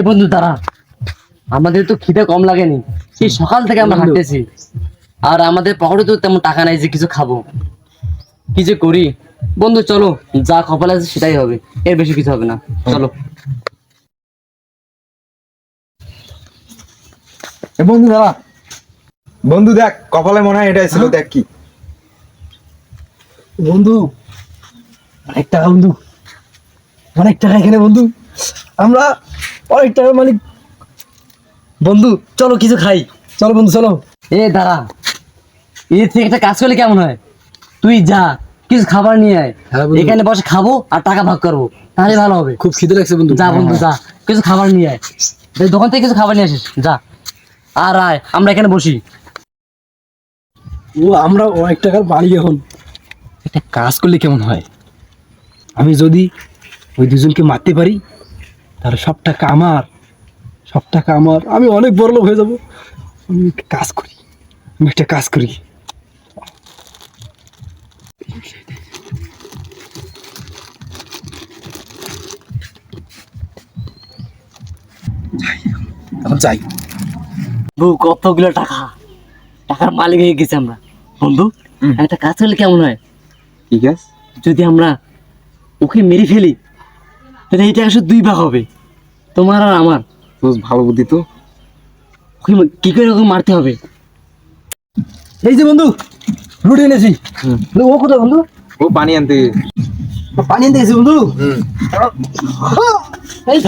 এ বন্ধু দাঁড়া। আমাদের তো খিদে কম লাগেনি। সেই সকাল থেকে আমরা হাঁটতেছি। আর আমাদের পকেটে তো তেমন টাকা নাই যে কিছু খাব। কি যে করি? বন্ধু চলো যা কপালে আছে সেটাই হবে। এর বেশি কিছু হবে না। চলো। এ বন্ধু দাঁড়া। বন্ধু দেখ কপালে মনে হয় এটাই ছিল দেখ কি। বন্ধু অনেক টাকা বন্ধু। অনেক টাকা এখানে বন্ধু। আমরা অনেক টাকার মালিক। বন্ধু চলো কিছু খাই। চলো বন্ধু চলো। এ দাঁড়া। এর থেকে একটা কাজ করলে কেমন হয়? তুই যা কিছু খাবার নিয়ে আয়। হ্যাঁ এখানে বসে খাব আর টাকা ভাগ করব। তাহলে ভালো হবে। খুব খিদে লাগছে বন্ধু। যা বন্ধু যা। কিছু খাবার নিয়ে আয়। দোকান থেকে কিছু খাবার নিয়ে আসিস। যা। আর আয় আমরা এখানে বসি। ও আমরা অনেক টাকার মালিক এখন। একটা কাজ করলে কেমন হয়? আমি যদি ওই দুজনকে মারতে পারি তাহলে সব টাকা আমার সব টাকা আমার। আমি অনেক বড় লোক হয়ে যাব। আমি একটা কাজ করি আমি একটা কাজ করি। এখন যাই বউ কতগুলো টাকা? টাকার মালিক হয়ে গেছি আমরা। বন্ধু একটা কাজ করলে কেমন হয়? ঠিক আছে যদি আমরা ওকে মেরে ফেলি তাহলে এই টাকা দুই ভাগ হবে। তোমার আর আমার। তোর ভালো বুদ্ধি তো। কি করে ওকে মারতে হবে? এই যে বন্ধু রুটি এনেছি। ও কোথায় বন্ধু? ও পানি আনতে। পানি আনতে গেছি বন্ধু। এই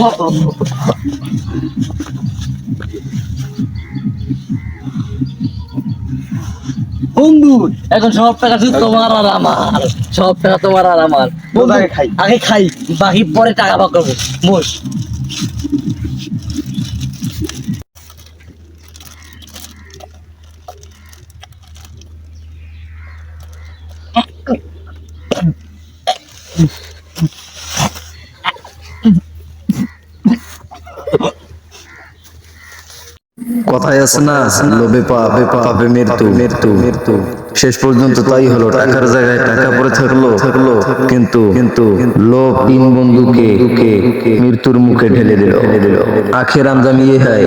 বন্ধু এখন সব টাকা শুধু তোমার আর আমার। সব টাকা তোমার আর আমার। বন্ধু, আগে খাই। আগে খাই বাকি পরে টাকা ভাগ করব বস। কথায় আছে না, লোভে পাপ পাপে মৃত্যু মৃত্যু মৃত্যু। শেষ পর্যন্ত তাই হলো, টাকার জায়গায় টাকা পড়ে থাকল থাকল কিন্তু কিন্তু লোভ তিন বন্ধুকে মৃত্যুর মুখে ঢেলে দিল। আখের ইয়ে হয়